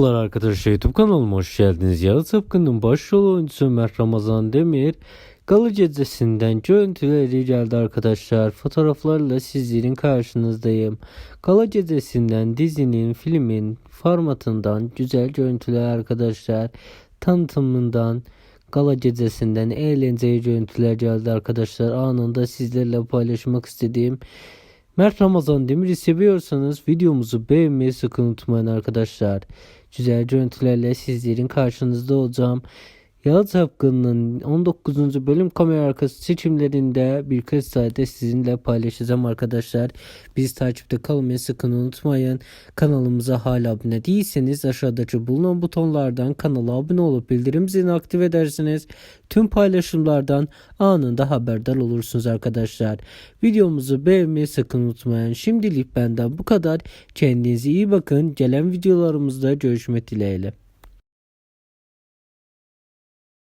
Merhabalar arkadaşlar YouTube kanalıma hoş geldiniz. Yalı Sapkın'ın başrol oyuncusu Ömer Ramazan Demir Galı Cezesi'nden görüntüleri geldi arkadaşlar. Fotoğraflarla sizlerin karşınızdayım. Galı Cezesi'nden dizinin, filmin formatından güzel görüntüler arkadaşlar. Tanıtımından Gala Cezesi'nden eğlenceli görüntüler geldi arkadaşlar. Anında sizlerle paylaşmak istediğim Mert Ramazan Demir'i seviyorsanız videomuzu beğenmeyi sakın unutmayın arkadaşlar. Güzel görüntülerle sizlerin karşınızda olacağım. Yağız Apkın'ın 19. bölüm kamera arkası seçimlerinde birkaç sayede sizinle paylaşacağım arkadaşlar. Biz takipte kalmayı sakın unutmayın. Kanalımıza hala abone değilseniz aşağıdaki bulunan butonlardan kanala abone olup bildirim zilini aktif edersiniz. Tüm paylaşımlardan anında haberdar olursunuz arkadaşlar. Videomuzu beğenmeyi sakın unutmayın. Şimdilik benden bu kadar. Kendinize iyi bakın. Gelen videolarımızda görüşmek dileğiyle.